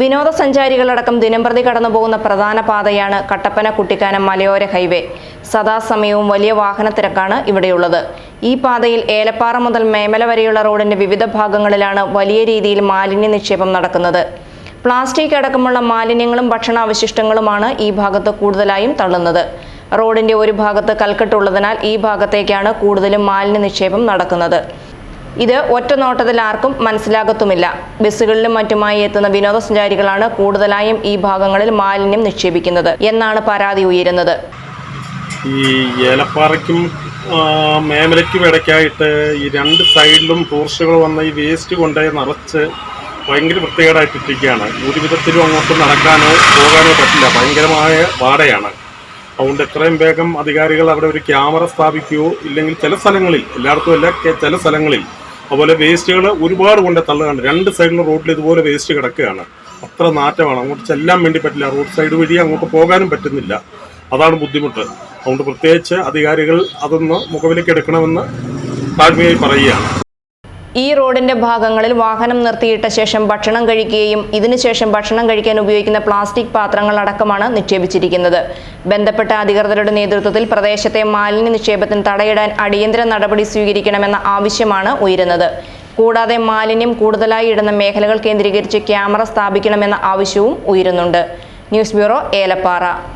വിനോദസഞ്ചാരികളടക്കം ദിനംപ്രതി കടന്നുപോകുന്ന പ്രധാന പാതയാണ് കട്ടപ്പന കുട്ടിക്കാനം മലയോര ഹൈവേ. സദാസമയവും വലിയ വാഹന തിരക്കാണ് ഇവിടെയുള്ളത്. ഈ പാതയിൽ ഏലപ്പാറ മുതൽ മേമല വരെയുള്ള റോഡിന്റെ വിവിധ ഭാഗങ്ങളിലാണ് വലിയ രീതിയിൽ മാലിന്യ നിക്ഷേപം നടക്കുന്നത്. പ്ലാസ്റ്റിക് അടക്കമുള്ള മാലിന്യങ്ങളും ഭക്ഷണാവശിഷ്ടങ്ങളുമാണ് ഈ ഭാഗത്ത് കൂടുതലായും തള്ളുന്നത്. റോഡിന്റെ ഒരു ഭാഗത്ത് കൽക്കെട്ടുള്ളതിനാൽ ഈ ഭാഗത്തേക്കാണ് കൂടുതലും മാലിന്യ നിക്ഷേപം നടക്കുന്നത്. ഇത് ഒറ്റ നോട്ടത്തിൽ ആർക്കും മനസ്സിലാകത്തുമില്ല. ബസ്സുകളിലും മറ്റുമായി എത്തുന്ന വിനോദസഞ്ചാരികളാണ് കൂടുതലായും ഈ ഭാഗങ്ങളിൽ മാലിന്യം നിക്ഷേപിക്കുന്നത്. എന്നാണ് പരാതി ഉയരുന്നത്. ഈ ഏലപ്പാറയ്ക്കും മേമലയ്ക്കും ഇടയ്ക്കായിട്ട് ഈ രണ്ട് സൈഡിലും ടൂറിസ്റ്റുകൾ വന്ന ഈ വേസ്റ്റ് കൊണ്ട് നിറച്ച് ഭയങ്കര വൃത്തികേടായിട്ടിരിക്കുകയാണ്. ഒരു വിധത്തിലും അങ്ങോട്ട് നടക്കാനോ പോകാനോ പറ്റില്ല. ഭയങ്കരമായ വാടയാണ്. അതുകൊണ്ട് എത്രയും വേഗം അധികാരികൾ അവിടെ ഒരു ക്യാമറ സ്ഥാപിക്കുകയോ ഇല്ലെങ്കിൽ ചില സ്ഥലങ്ങളിൽ എല്ലായിടത്തും അല്ല ചില സ്ഥലങ്ങളിൽ അതുപോലെ വേസ്റ്റുകൾ ഒരുപാട് കൊണ്ട് തള്ളുകയാണ് രണ്ട് സൈഡിലും റോഡിൽ ഇതുപോലെ വേസ്റ്റ് കിടക്കുകയാണ്. അത്ര നാറ്റമാണ്. അങ്ങോട്ട് ചെല്ലാൻ വേണ്ടി പറ്റില്ല. റോഡ് സൈഡ് വഴി അങ്ങോട്ട് പോകാനും പറ്റുന്നില്ല. അതാണ് ബുദ്ധിമുട്ട്. അതുകൊണ്ട് പ്രത്യേകിച്ച് അധികാരികൾ അതൊന്ന് മുഖവിലേക്ക് എടുക്കണമെന്ന് താഴ്മയായി പറയുകയാണ്. ഈ റോഡിന്റെ ഭാഗങ്ങളിൽ വാഹനം നിർത്തിയിട്ട ശേഷം ഭക്ഷണം കഴിക്കുകയും ഇതിനുശേഷം ഭക്ഷണം കഴിക്കാൻ ഉപയോഗിക്കുന്ന പ്ലാസ്റ്റിക് പാത്രങ്ങൾ അടക്കമാണ് നിക്ഷേപിച്ചിരിക്കുന്നത്. ബന്ധപ്പെട്ട അധികൃതരുടെ നേതൃത്വത്തിൽ പ്രദേശത്തെ മാലിന്യ നിക്ഷേപത്തിന് തടയിടാൻ അടിയന്തര നടപടി സ്വീകരിക്കണമെന്ന ആവശ്യമാണ് ഉയരുന്നത്. കൂടാതെ മാലിന്യം കൂടുതലായി ഇടുന്ന മേഖലകൾ കേന്ദ്രീകരിച്ച് ക്യാമറ സ്ഥാപിക്കണമെന്ന ആവശ്യവും ഉയരുന്നുണ്ട്. News bureau Elappara.